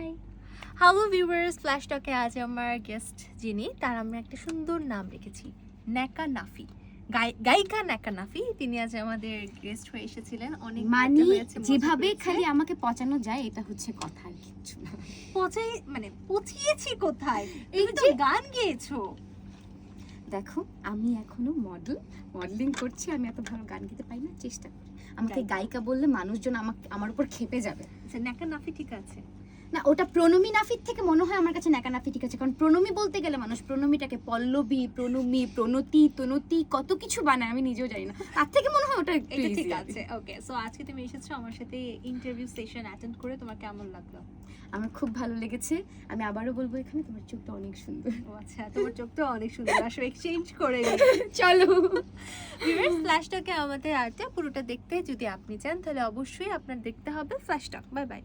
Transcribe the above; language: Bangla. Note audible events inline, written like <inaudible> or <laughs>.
হাই হ্যালো ভিউয়ার্স ফ্ল্যাশ টকে আজ আমার গেস্ট যিনি তার আমরা একটা সুন্দর নাম রেখেছি ন্যাকা নাফি। গায়িকা ন্যাকা নাফি তিনি আজ আমাদের গেস্ট হয়ে এসেছিলেন। অনেক মানি যেভাবে। খালি আমাকে পচানো যায় এটা হচ্ছে কথা আর কিছু না। পচাই মানে পচিয়েছি কোথায়? এই তো গান গেয়েছো। দেখো আমি এখনও মডেল মডেলিং করছি আমি এত ভালো গান গেতে পারি না চেষ্টা করি। আমাকে গায়িকা বললে মানুষজন আমাকে আমার উপর খেপে যাবে। আচ্ছা ন্যাকা নাফি ঠিক আছে। না ওটা প্রণমী নাফির থেকে মনে হয় আমার কাছে নাকা নাফি ঠিক আছে কারণ প্রণমী বলতে গেলে মানুষ প্রণমীটাকে পল্লবী প্রণমী প্রণতি তনতি কত কিছু বানায় আমি নিজেও জানি না। তার থেকে মনে হয় ওটা এটা ঠিক আছে ওকে সো আজকে তুমি এসেছ আমার সাথে ইন্টারভিউ সেশন অ্যাটেন্ড করে তোমার কেমন লাগল? আমার খুব ভালো লেগেছে আমি আবারও বলব এখানে তোমার চোখটা অনেক সুন্দর। ও আচ্ছা তোমার চোখটা অনেক সুন্দর আসলে এক্সচেঞ্জ করে নিই <laughs> চলো। ভিউয়ার্স ফ্ল্যাশটাকে আমাদের আর্টে পুরোটা দেখতে যদি আপনি চান তাহলে অবশ্যই আপনার দেখতে হবে ফ্ল্যাশটক বাই বাই